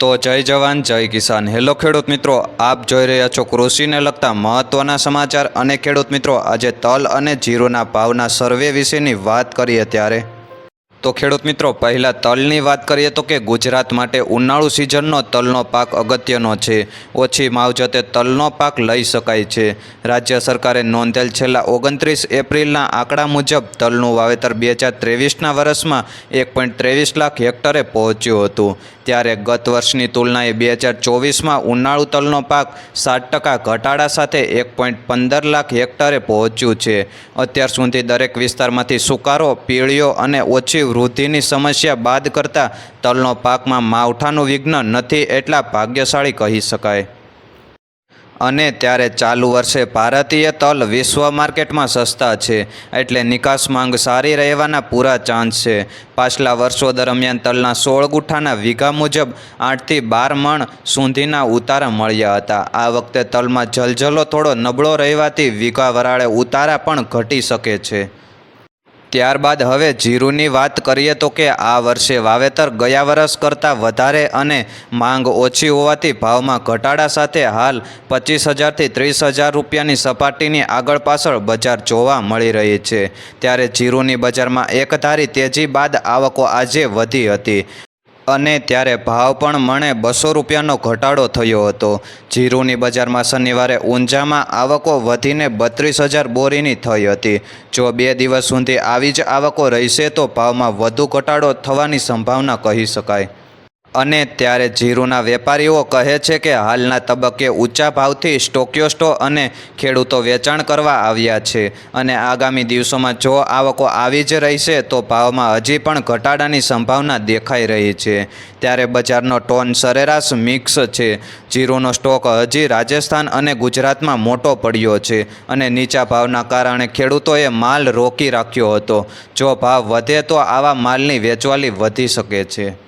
તો જય જવાન, જય કિસાન. હેલો ખેડૂત મિત્રો, આપ જોઈ રહ્યા છો કૃષિને લગતા મહત્ત્વના સમાચાર અને ખેડૂત મિત્રો, આજે તલ અને જીરુના ભાવના સર્વે વિશેની વાત કરીએ ત્યારે. તો ખેડૂત મિત્રો, પહેલાં તલની વાત કરીએ તો કે ગુજરાત માટે ઉનાળુ સિઝનનો તલનો પાક અગત્યનો છે. ઓછી માવજતે તલનો પાક લઈ શકાય છે. રાજ્ય સરકારે નોંધેલ છેલ્લા ઓગણત્રીસ એપ્રિલના આંકડા મુજબ તલનું વાવેતર બે હજાર ત્રેવીસના વર્ષમાં એક પોઈન્ટ ત્રેવીસ લાખ હેક્ટરે પહોંચ્યું હતું. ત્યારે ગત વર્ષની તુલનાએ બે હજાર ચોવીસમાં ઉનાળુ તલનો પાક સાત ટકા ઘટાડા સાથે એક પોઈન્ટ પંદર લાખ હેક્ટરે પહોંચ્યું છે. અત્યાર સુધી દરેક વિસ્તારમાંથી સુકારો, પીળીઓ અને ઓછી વૃદ્ધિની સમસ્યા બાદ કરતાં તલનો પાકમાં માવઠાનું વિઘ્ન નથી એટલા ભાગ્યશાળી કહી શકાય. અને ત્યારે ચાલુ વર્ષે ભારતીય તલ વિશ્વ માર્કેટમાં સસ્તા છે, એટલે નિકાસ માંગ સારી રહેવાના પૂરા ચાન્સ છે. પાછલા વર્ષો દરમિયાન તલના સોળ ગુઠ્ઠાના વીઘા મુજબ આઠથી બાર મણ સુધીના ઉતારા મળ્યા હતા. આ વખતે તલમાં જલજલો થોડો નબળો રહેવાથી વીઘા વરાળે ઉતારા પણ ઘટી શકે છે. ત્યારબાદ હવે જીરુની વાત કરીએ તો કે આ વર્ષે વાવેતર ગયા વર્ષ કરતાં વધારે અને માંગ ઓછી હોવાથી ભાવમાં ઘટાડા સાથે હાલ પચીસ હજારથી ત્રીસ હજાર રૂપિયાની સપાટીની આગળ પાછળ બજાર જોવા મળી રહી છે. ત્યારે જીરુની બજારમાં એકધારી તેજી બાદ આવકો આજે વધી હતી. અને ત્યારે ભાવ પણ મણે બસો રૂપિયાનો ઘટાડો થયો હતો. જીરુની બજારમાં શનિવારે ઊંઝામાં આવકો વધીને બત્રીસ હજાર બોરીની થઈ હતી. જો બે દિવસ સુધી આવી જ આવકો રહેશે તો ભાવમાં વધુ ઘટાડો થવાની સંભાવના કહી શકાય. અને ત્યારે જીરુના વેપારીઓ કહે છે કે હાલના તબક્કે ઊંચા ભાવથી સ્ટોક્યોસ્ટો અને ખેડૂતો વેચાણ કરવા આવ્યા છે. અને આગામી દિવસોમાં જો આવકો આવી જ રહેશે, તો ભાવમાં હજી પણ ઘટાડાની સંભાવના દેખાઈ રહી છે. ત્યારે બજારનો ટોન સરેરાશ મિક્સ છે. જીરુનો સ્ટોક હજી રાજસ્થાન અને ગુજરાતમાં મોટો પડ્યો છે અને નીચા ભાવના કારણે ખેડૂતોએ માલ રોકી રાખ્યો હતો. જો ભાવ વધે, તો આવા માલની વેચવાલી વધી શકે છે.